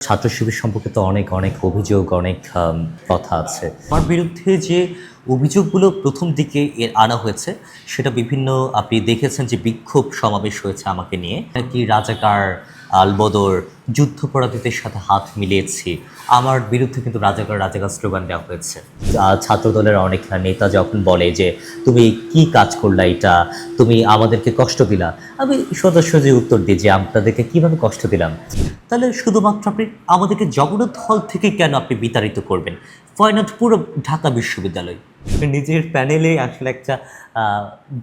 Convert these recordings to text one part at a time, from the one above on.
ছাত্র শিবির সম্পর্কে তো অনেক অনেক অভিযোগ অনেক কথা আছে। আমার বিরুদ্ধে যে অভিযোগগুলো প্রথম দিকে এর আনা হয়েছে। সেটা বিভিন্ন আপনি দেখেছেন যে বিক্ষোভ সমাবেশ হয়েছে আমাকে নিয়ে। কি রাজাকার আলবদর যুদ্ধপরাধীদের সাথে হাত মিলিয়েছি। আমার বিরুদ্ধে কিন্তু রাজাকার রাজাকার স্লোগান দেওয়া হয়েছে। ছাত্র দলের অনেক নেতা যখন বলে যে, তুমি কি কাজ করলা এটা? তুমি আমাদেরকে কষ্ট দিলা? আমি সদস্য যে উত্তর দিই যে, আপনাদেরকে কীভাবে কষ্ট দিলাম? তাহলে শুধুমাত্র আপনি আমাদেরকে জগন্নাথ হল থেকে কেন আপনি বিতাড়িত করবেন? ফয়নাট পুরো ঢাকা বিশ্ববিদ্যালয়। নিজের প্যানেলে আসলে একটা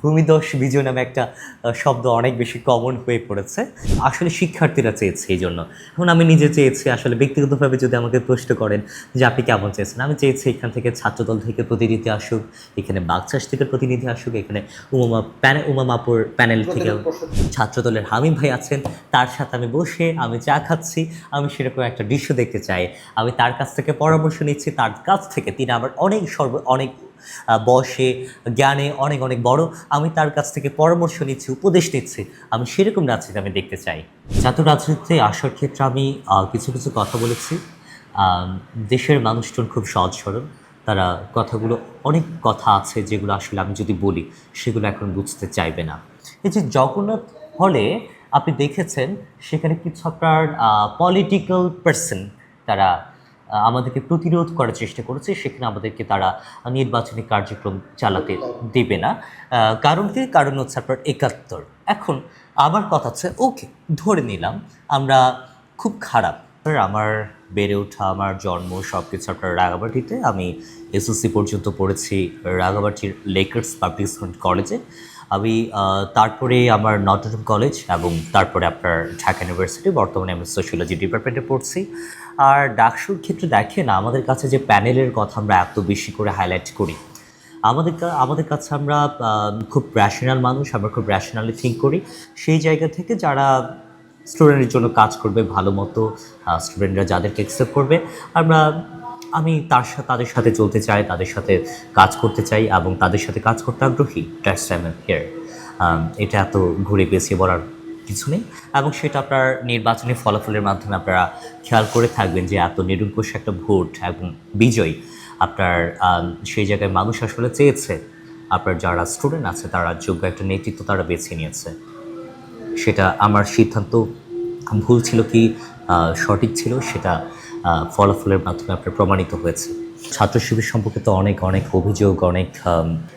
ভূমিদশ বিজয় নামে একটা শব্দ অনেক বেশি কমন হয়ে পড়েছে। আসলে শিক্ষার্থীরা চেয়েছে এই জন্য। এখন আমি নিজে চেয়েছি আসলে ব্যক্তিগতভাবে যদি আমাকে প্রশ্ন করেন যে আপনি কেমন চেয়েছেন আমি চেয়েছি এখান থেকে ছাত্রদল থেকে প্রতিনিধি আসুক এখানে বাগচাষ থেকে প্রতিনিধি আসুক এখানে উমামা প্যানে উমামাপুর প্যানেল থেকে ছাত্রদলের হামিম ভাই আছেন তার সাথে আমি বসে আমি চা খাচ্ছি আমি সেরকম একটা দৃশ্য দেখতে চাই। আমি তার কাছ থেকে পরামর্শ নিচ্ছি তার কাছ থেকে তিনি আমার অনেক সর্ব অনেক বয়সে জ্ঞানে অনেক অনেক বড়। আমি তার কাছ থেকে পরামর্শ নিচ্ছি, উপদেশ নিচ্ছি। আমি সেরকম রাজনীতি আমি দেখতে চাই। জাতীয় রাজনীতিতে আসার ক্ষেত্রে আমি কিছু কিছু কথা বলেছি। দেশের মানুষজন খুব সহজ সরল। তারা কথাগুলো, অনেক কথা আছে যেগুলো আসলে আমি যদি বলি, সেগুলো এখন বুঝতে চাইবে না। এই যে জগন্নাথ হলে আপনি দেখেছেন, সেখানে কিছু আপনার পলিটিক্যাল পার্সন তারা আমাদেরকে প্রতিরোধ করার চেষ্টা করেছে, সেখানে আমাদেরকে তারা নির্বাচনী কার্যক্রম চালাতে দেবে না। কারণ কি? কারণ হচ্ছে আপনার একাত্তর। এখন আমার কথা হচ্ছে, ওকে, ধরে নিলাম, আমরা খুব খারাপ। আমার বেড়ে ওঠা, আমার জন্ম সব কিছু আপনার রাগাবাটিতে আমি এসএসসি পর্যন্ত পড়েছি রাগাবাটির লেকার্স পাবলিক স্কুল কলেজে আমি তারপরে আমার নটরডেম কলেজ এবং তারপরে আপনার ঢাকা ইউনিভার্সিটি বর্তমানে আমি সোশিয়োলজি ডিপার্টমেন্টে পড়ছি। আর ডাকসুর ক্ষেত্রে দেখেন, আমাদের কাছে যে প্যানেলের কথা আমরা এত বেশি করে হাইলাইট করি, আমাদের আমাদের কাছে আমরা খুব র্যাশনাল মানুষ, আমরা খুব র্যাশনালি থিঙ্ক করি। সেই জায়গা থেকে যারা স্টুডেন্টের জন্য কাজ করবে ভালো মতো স্টুডেন্টরা যাদেরকে অ্যাকসেপ্ট করবে, আমরা, আমি তার সাথে তাদের সাথে চলতে চাই, তাদের সাথে কাজ করতে চাই এবং তাদের সাথে কাজ করতে আগ্রহী। দ্যাটস টাইম হিয়ার এটা এত ঘুরে পেঁচিয়ে বলার কিছু নেই এবং সেটা আপনার নির্বাচনী ফলাফলের মাধ্যমে আপনারা খেয়াল করে থাকবেন যে এত নিরঙ্কুশ একটা ভোট এবং বিজয় আপনার সেই জায়গায় মানুষ আসলে চেয়েছে। আপনার যারা স্টুডেন্ট আছে, তারা যোগ্য একটা নেতৃত্ব তারা বেছে নিয়েছে। সেটা আমার সিদ্ধান্ত। ভুল ছিল কি সঠিক ছিল, সেটা ফলাফলের মাধ্যমে আপনার প্রমাণিত হয়েছে। ছাত্র শিবির সম্পর্কে তো অনেক অনেক অভিযোগ, অনেক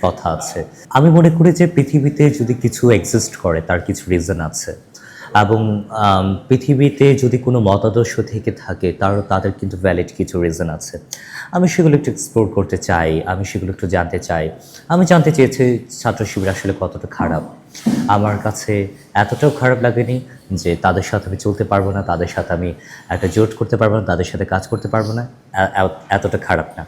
কথা আছে। আমি মনে করি যে পৃথিবীতে যদি কিছু এক্সিস্ট করে, তার কিছু রিজন আছে। এবং পৃথিবীতে যদি কোনো মতাদর্শ থেকে থাকে, তার, তাদের কিন্তু ভ্যালিড কিছু রিজন আছে। আমি সেগুলো একটু এক্সপ্লোর করতে চাই, আমি সেগুলো একটু জানতে চাই। আমি জানতে চেয়েছি ছাত্র শিবির আসলে কতটা খারাপ। আমার কাছে এতটাও খারাপ লাগেনি যে তাদের সাথে আমি চলতে পারব না, তাদের সাথে আমি একটা জোট করতে পারব না, তাদের সাথে কাজ করতে পারব না এতটা খারাপ না।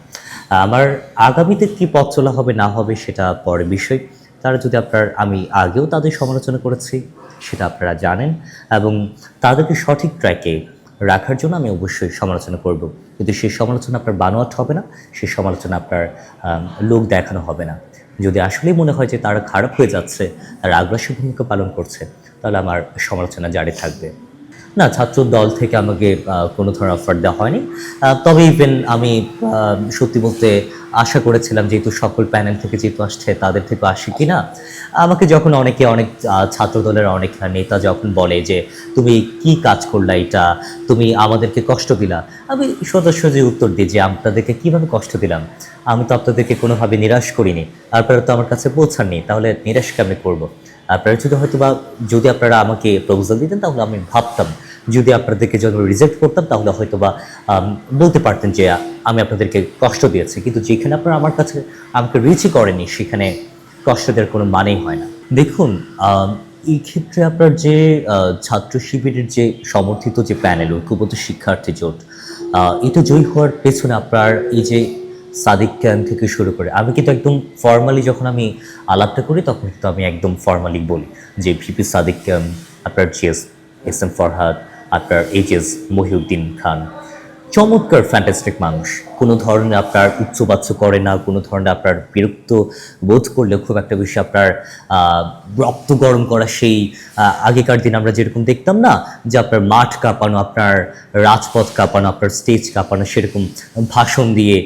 আমার আগামীতে কী পথ চলা হবে, না হবে, সেটা পরে বিষয়। তারা যদি আপনার, আমি আগেও তাদের সমালোচনা করেছি সেটা আপনারা জানেন এবং তাদেরকে সঠিক ট্র্যাকে রাখার জন্য আমি অবশ্যই সমালোচনা করব। কিন্তু সেই সমালোচনা আপনার বানোয়াট হবে না, সেই সমালোচনা আপনার লোক দেখানো হবে না। যদি আসলেই মনে হয় যে তারা খারাপ হয়ে যাচ্ছে, তারা আগ্রাসী ভূমিকা পালন করছে, তাহলে আমার সমালোচনা জারি থাকবে। না ছাত্র দল থেকে আমাকে কোনো ধরনের অফার দেওয়া হয়নি। তবে ইভেন আমি সত্যি বলতে আশা করেছিলাম যেহেতু সকল প্যানেল থেকে যেহেতু আসছে, তাদের থেকে আসে কি না আমাকে যখন অনেকে, অনেক ছাত্র দলের অনেক নেতা যখন বলে যে, তুমি কি কাজ করলা এটা? তুমি আমাদেরকে কষ্ট দিলা? আমি সদস্য যে উত্তর দিই যে, আপনাদেরকে কীভাবে কষ্ট দিলাম? আমি তো আপনাদেরকে কোনোভাবে নিরাশ করিনি। আপনারা তো আমার কাছে পৌঁছাননি। তাহলে নিরাশ কেমন করব? আপনারা যদি হয়তো বা যদি আপনারা আমাকে প্রপোজাল দিতেন, তাহলে আমি ভাবতাম, যদি আপনাদেরকে যখন রিজেক্ট করতাম, তাহলে হয়তো বা বলতে পারতেন যে, আমি আপনাদেরকে কষ্ট দিয়েছি। কিন্তু যেখানে আপনারা আমার কাছে আমাকে রিচই করেনি সেখানে কষ্ট দেওয়ার কোনো মানেই হয় না। দেখুন এই ক্ষেত্রে আপনার যে ছাত্র শিবিরের যে সমর্থিত যে প্যানেল ঐক্যবদ্ধ শিক্ষার্থী জোট এটা জয়ী হওয়ার পেছনে আপনার এই যে সাদিক ক্যান থেকে শুরু করে, আমি কিন্তু একদম ফর্মালি যখন আমি আলাপটা করি, তখন কিন্তু আমি একদম ফর্মালি বলি যে ভিপি সাদিক ক্যাম আপনার জিএস এস এম ফরহাদ আপনার এইচ এস মহিউদ্দিন খান, চমৎকার ফ্যান্টাস্টিক মানুষ। কোনো ধরনের আপনার উচ্চবাচ্য করে না, কোনো ধরনের আপনার বিরক্ত বোধ করলে খুব একটা বেশি আপনার রক্ত গরম করা সেই আগেকার দিন আমরা যেরকম দেখতাম না, যে আপনার মাঠ কাঁপানো, আপনার রাজপথ কাঁপানো, আপনার স্টেজ কাঁপানো সেরকম ভাষণ দিয়ে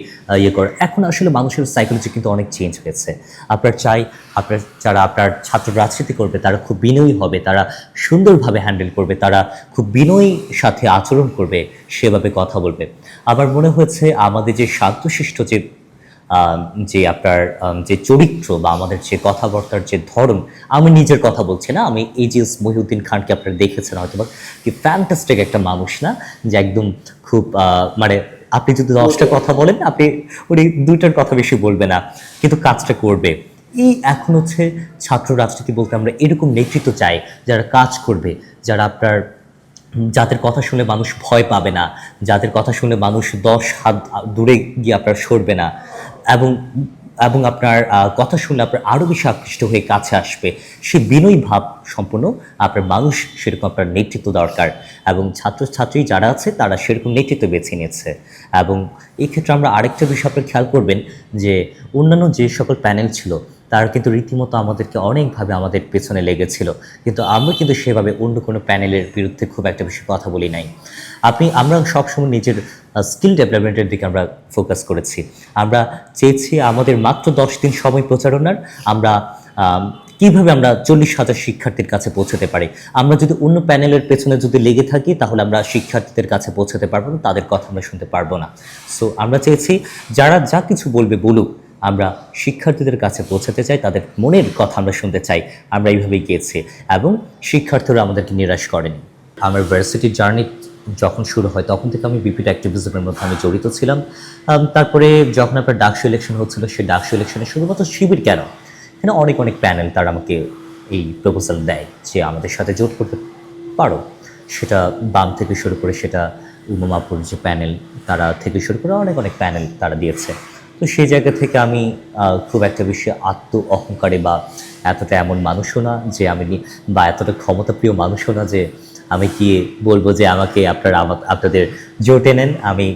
ইয়ে করে। এখন আসলে মানুষের সাইকোলজি কিন্তু অনেক চেঞ্জ হয়েছে। আপনার চাই, আপনার, যারা আপনার ছাত্র রাজনীতি করবে, তারা খুব বিনয়ী হবে, তারা সুন্দরভাবে হ্যান্ডেল করবে, তারা খুব বিনয়ী সাথে আচরণ করবে, সেভাবে কথা বলবে। আমার মনে হয়েছে আমাদের যে শান্তশিষ্ট যে যে আপনার যে চরিত্র বা আমাদের যে কথাবার্তার যে ধরন আমি নিজের কথা বলছি না আমি এইজিএস মহিউদ্দিন খানকে আপনারা দেখেছেন হয়তো বা কি ফ্যান্টাস্টিক একটা মানুষ না যে একদম খুব মানে আপনি যদি দশটা কথা বলেন আপনি উনি দুইটার কথা বেশি বলবে না কিন্তু কাজটা করবে। এই এখন হচ্ছে ছাত্র রাজনীতি বলতে আমরা এরকম নেতৃত্ব চাই যারা কাজ করবে যারা আপনার যাদের কথা শুনে মানুষ ভয় পাবে না, যাদের কথা শুনে মানুষ দশ হাত দূরে গিয়ে আপনার সরবে না এবং এবং আপনার কথা শুনে আপনার আরও বেশি আকৃষ্ট হয়ে কাছে আসবে। সে বিনয়ী ভাব সম্পন্ন আপনার মানুষ সেরকম আপনার নেতৃত্ব দরকার এবং ছাত্রছাত্রী যারা আছে তারা সেরকম নেতৃত্ব বেছে নিয়েছে এবং এই ক্ষেত্রে আমরা আরেকটা বিষয় আপনার খেয়াল করবেন যে অন্যান্য যে সকল প্যানেল ছিল তারা কিন্তু রীতিমতো আমাদেরকে অনেকভাবে আমাদের পেছনে লেগেছিল। কিন্তু আমরা কিন্তু সেভাবে অন্য কোনো প্যানেলের বিরুদ্ধে খুব একটা বেশি কথা বলি নাই। আপনি আমরা সবসময় নিজের স্কিল ডেভেলপমেন্টের দিকে আমরা ফোকাস করেছি। আমরা চেয়েছি আমাদের মাত্র দশ দিন সময় প্রচারণার আমরা আম, কীভাবে আমরা চল্লিশ হাজার শিক্ষার্থীর কাছে পৌঁছতে পারি। আমরা যদি অন্য প্যানেলের পেছনে যদি লেগে থাকি তাহলে আমরা শিক্ষার্থীদের কাছে পৌঁছতে পারব না তাদের কথা আমরা শুনতে পারব না। সো আমরা চেয়েছি যারা যা কিছু বলবে বলুক আমরা শিক্ষার্থীদের কাছে পৌঁছাতে চাই, তাদের মনের কথা আমরা শুনতে চাই। আমরা এইভাবেই গিয়েছি এবং শিক্ষার্থীরা আমাদেরকে নিরাশ করেনি। আমার ভার্সিটির জার্নি যখন শুরু হয়, তখন থেকে আমি বিপিড অ্যাক্টিভিজমের মধ্যে আমি জড়িত ছিলাম। তারপরে যখন আপনার ডাকসু ইলেকশন হচ্ছিল সেই ডাকসু ইলেকশনে শুধুমাত্র শিবির কেন? এখানে অনেক অনেক প্যানেল তারা আমাকে এই প্রপোজাল দেয় যে আমাদের সাথে জোট করতে পারো। সেটা বাম থেকে শুরু করে, সেটা উমামাপুর যে প্যানেল তারা থেকে শুরু করে, অনেক অনেক প্যানেল তারা দিয়েছে। তো সেই জায়গা থেকে আমি খুব একটা বেশি আত্ম অহংকারে বা এতটা এমন মানুষও না যে আমি বা এতটা ক্ষমতাপ্রিয় মানুষও না যে আমি কি বলব যে আমাকে আপনারা আপনাদের জোটে নেন, আমি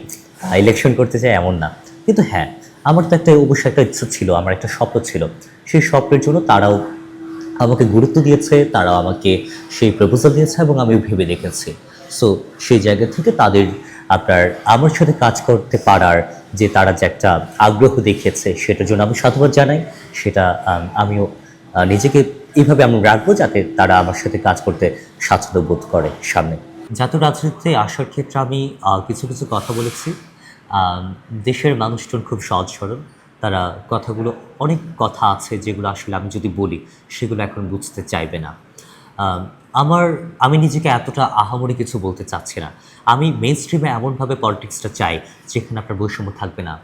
ইলেকশন করতে চাই এমন না। কিন্তু হ্যাঁ আমার তো একটা অবশ্যই একটা ইচ্ছা ছিল, আমার একটা স্বপ্ন ছিল। সেই স্বপ্নের জন্য তারাও আমাকে গুরুত্ব দিয়েছে, তারাও আমাকে সেই প্রপোজাল দিয়েছে এবং আমি ভেবে দেখেছি। সো সেই জায়গা থেকে তাদের আপনার আমার সাথে কাজ করতে পারার যে তারা যে একটা আগ্রহ দেখিয়েছে, সেটার জন্য আমি সাধুবাদ জানাই। সেটা আমিও নিজেকে এইভাবে আমি রাখব যাতে তারা আমার সাথে কাজ করতে স্বাচ্ছন্দ্য বোধ করে সামনে। জাতীয় রাজনীতিতে আসার ক্ষেত্রে আমি কিছু কিছু কথা বলেছি। দেশের মানুষজন খুব সহজ সরল। তারা কথাগুলো, অনেক কথা আছে যেগুলো আসলে আমি যদি বলি, সেগুলো এখন বুঝতে চাইবে না। আমার, আমি নিজেকে এতটা আহামরি কিছু বলতে চাচ্ছি না। আমি মেন স্ট্রিমে এমনভাবে পলিটিক্সটা চাই যেখানে আপনার বৈষম্য থাকবে না।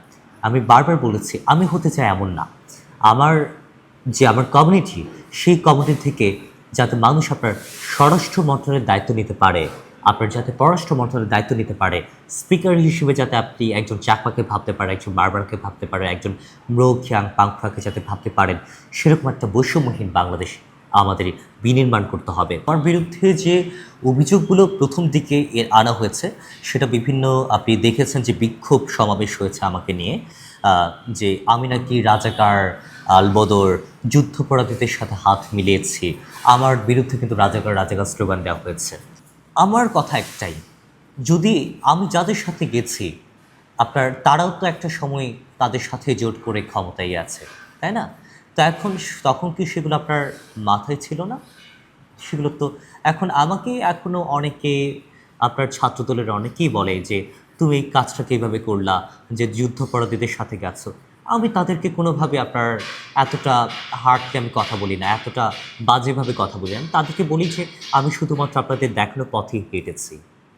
আমি বারবার বলেছি, আমি হতে চাই এমন না। আমার যে আমার কমিউনিটি সেই কমিউনিটি থেকে যাতে মানুষ আপনার স্বরাষ্ট্র মন্ত্রণালয়ের দায়িত্ব নিতে পারে, আপনার যাতে পররাষ্ট্র মন্ত্রণালয়ের দায়িত্ব নিতে পারে স্পিকার হিসেবে যাতে আপনি একজন চাকমাকে ভাবতে পারেন, একজন বারবারকে ভাবতে পারেন, একজন ম্রো খিয়াং পাংফাকে যাতে ভাবতে পারেন, সেরকম একটা বৈষম্যহীন বাংলাদেশ আমাদের বিনির্মাণ করতে হবে। আমার বিরুদ্ধে যে অভিযোগগুলো প্রথম দিকে এর আনা হয়েছে, সেটা বিভিন্ন আপনি দেখেছেন যে বিক্ষোভ সমাবেশ হয়েছে আমাকে নিয়ে যে আমি নাকি রাজাকার আলবদর যুদ্ধপরাধীদের সাথে হাত মিলিয়েছি। আমার বিরুদ্ধে কিন্তু রাজাকার রাজাকার স্লোগান দেওয়া হয়েছে। আমার কথা একটাই, যদি আমি যাদের সাথে গেছি, আপনার তারাও তো একটা সময় তাদের সাথে জোট করে ক্ষমতায় আছে, তাই না? তো এখন তখন কি সেগুলো আপনার মাথায় ছিল না? সেগুলো তো, এখন আমাকে এখনও অনেকে, আপনার ছাত্রদলের অনেকেই বলে যে, তুমি এই কাজটাকে এইভাবে করলা, যে যুদ্ধপরাধীদের সাথে গেছো। আমি তাদেরকে কোনোভাবে আপনার এতটা হার্ডলি আমি কথা বলি না, এতটা বাজেভাবে কথা বলি না। তাদেরকে বলি যে, আমি শুধুমাত্র আপনাদের দেখানো পথেই হেঁটেছি।